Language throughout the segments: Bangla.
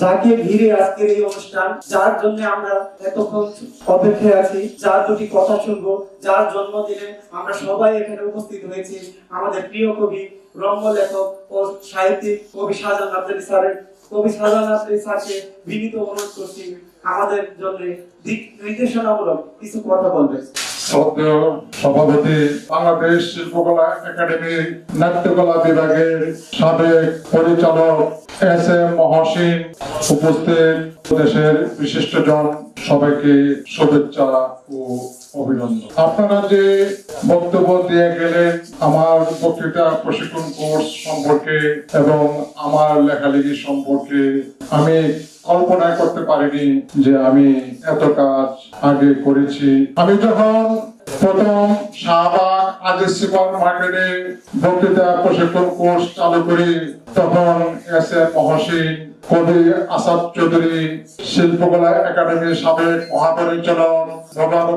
যাকে ঘিরে আজকের এই অনুষ্ঠান, যার জন্য আমরা এতক্ষণ অপেক্ষায় আছি, যার দুটি কথা শুনব, যার জন্মদিনে আমরা সবাই এখানে উপস্থিত হয়েছি, আমাদের প্রিয় কবি রম্য লেখক ও সাহিত্যিক কবি শাহজাহান স্যারের কবি শাহজাহান আফ্রিদি স্যারকে বিনীত অনুরোধ করছি, আমাদের জন্য দিক নির্দেশনামূলক কিছু কথা বলবেন। শ্রদ্ধেয় সভাপতি বাংলাদেশ শিল্পকলা একাডেমি নাট্যকলা বিভাগের সাবেক পরিচালক এস এম উপস্থিত। দেশের বিশিষ্টজন, সবাইকে শুভেচ্ছা ও অভিনন্দন। আপনারা যে বক্তব্য দিয়ে গেলেন, আমার বক্তৃতা প্রশিক্ষণ কোর্স সম্পর্কে এবং আমার লেখালেখি সম্পর্কে, আমি কল্পনা করতে পারিনি যে আমি এত কাজ আগে করেছি। আমি যখন প্রথম শাহবাগ সুপার মার্কেটে বক্তৃতা প্রশিক্ষণ কোর্স চালু করি, তখন এস মহসিন, কবি আসাদ চৌধুরী, শিল্পকলা একাডেমির সাবেক মহাপরিচালক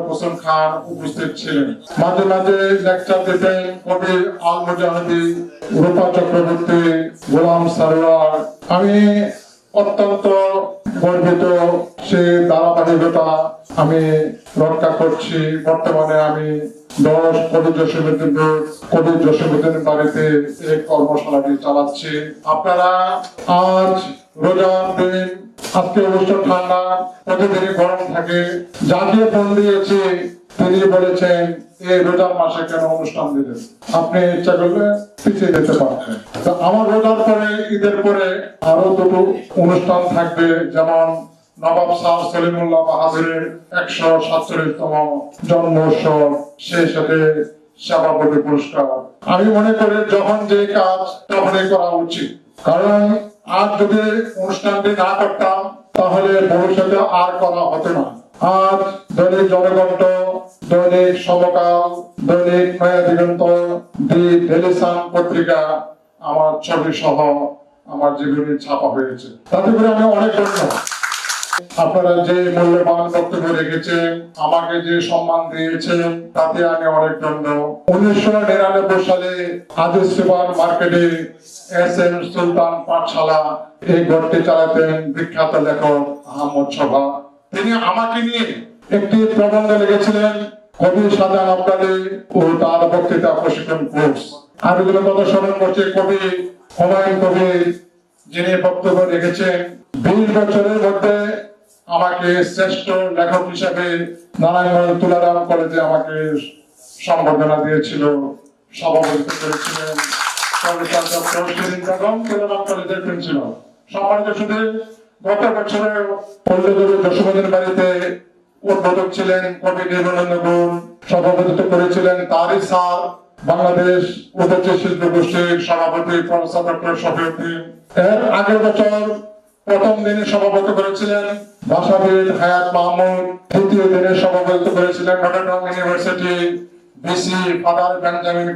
হোসেন খান উপস্থিত ছিলেন। মাঝে মাঝে লেকচার দিতেন কবি আল মুজাহিদি রূপা চক্রবর্তী, গোলাম সারোয়ার। আমি অত্যন্ত গর্বিত সে ধারাবাহিকতা আমি রক্ষা করছি। বর্তমানে আমি দশ কবি জসীমুদ্দিন কবি জসীমুদ্দিন বাড়িতে এই কর্মশালাটি চালাচ্ছি। আপনারা আজ রোজার দিন, আজকে অবশ্য ঠান্ডা, প্রতিদিনই গরম থাকে। যাকে ফোন দিয়েছি। তিনি বলেছেন এই রোজার মাসে কেন অনুষ্ঠান দিলেন? আপনি ইচ্ছা করলে পিছিয়ে যেতে তো আমার রোজার পরে, ঈদের পরে আরও দুটো অনুষ্ঠান থাকবে, যেমন নবাব শাহ বাহাদুরের একশো সাতচল্লিশতম জন্ম উৎসব, সেই সাথে সভাপতি পুরস্কার। আমি মনে করি যখন যে কাজ তখনই করা উচিত। কারণ আজ যদি অনুষ্ঠানটি না করতাম, তাহলে ভবিষ্যতে আর করা হতো না। আজ দৈনিক জনকণ্ঠ দৈনিক সমকাল দৈনিক নয়া দিগন্ত দি ডেলি সান পত্রিকা আমার ছবি সহ আমার জীবনী ছাপা হয়েছে। তাতে করে আমি অনেক ধন্য। আপনারা যে মূল্যবান বক্তব্য রেখেছেন, আমাকে যে সম্মান দিয়েছেন, তাতে আমি অনেক ধন্য। উনিশশো নিরানব্বই সালে আদিস সুপার মার্কেটে এস এম সুলতান পাঠশালা এই ঘরটি চালাতেন বিখ্যাত লেখক আহমদ সভা তিনি আমাকে নিয়ে একটি প্রবন্ধ লিখেছিলেন, কবি সাজান আবদালি ও তার বক্তৃতা প্রশিক্ষণ কোর্স। আমি এগুলো কথা স্মরণ করছি, কবি হুমায়ুন কবির যিনি বক্তব্য রেখেছেন বিশ বছরের মধ্যে আমাকে শ্রেষ্ঠ লেখক হিসেবে নারায়ণগঞ্জ তুলারাম কলেজে আমাকে সম্বর্ধনা দিয়েছিল, সভাপতিত্ব করেছিলেন সম্মানিত শুধু গত বাড়িতে উদ্বোধক ছিলেন কবি নির্মলেন্দ্র সভাপতিত্ব করেছিলেন তারই স্যার। বাংলাদেশ গোষ্ঠীর সভাপতি প্রফেসর ডক্টর শফিউদ্দিন এর আগের বছর প্রথম দিনে সভাপতি করেছিলেন ভাষাবিদ হায়াত মাহমুদ। তৃতীয় দিনে সভাপতিত্ব করেছিলেন Notre Dame university BC father Benjamin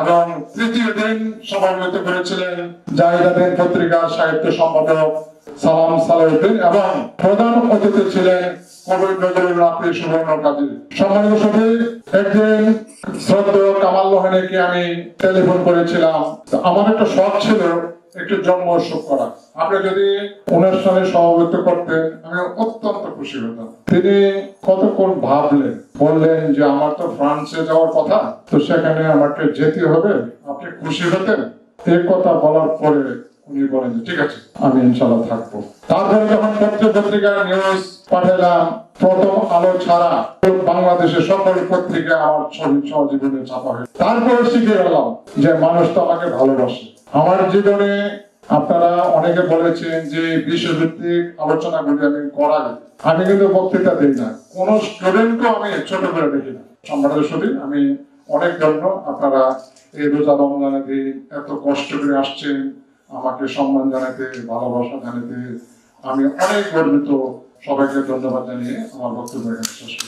এবং তৃতীয় দিন সভাপতিত্ব করেছিলেন জাহিদাদিন পত্রিকার সাহিত্য সম্পাদক সালাম সালাউদ্দিন এবং প্রধান অতিথি ছিলেন করতেন অত্যন্ত খুশি হতাম। তিনি কতক্ষণ ভাবলেন, বললেন যে আমার তো ফ্রান্সে যাওয়ার কথা, তো সেখানে আমাকে যেতে হবে, আপনি খুশি হতেন? এই কথা বলার পরে উনি বলেন ঠিক আছে, আমি ইনশাল্লাহ থাকব। যখন পত্র নিউজ পাঠালাম, প্রথম আলো ছাড়া বাংলাদেশের সকল পত্রিকা আমার ছবি সহজীবনে ছাপা হয়েছে। তারপরে শিখে গেলাম যে মানুষ তো আমাকে ভালোবাসে। আমার জীবনে আপনারা অনেকে বলেছেন যে, বিশ্বভিত্তিক আলোচনা গুলি আমি করাই। আমি কিন্তু বক্তৃতা দিই না। কোন স্টুডেন্টকে আমি ছোট করে দেখি না। সম্মানের সত্যি আমি অনেক ধন্য। আপনারা এই রোজা রমজানে এত কষ্ট করে আসছেন আমাকে সম্মান জানাতে, ভালোবাসা জানাতে আমি অনেক গর্বিত সবাইকে ধন্যবাদ জানিয়ে আমার বক্তব্য শেষ করছি।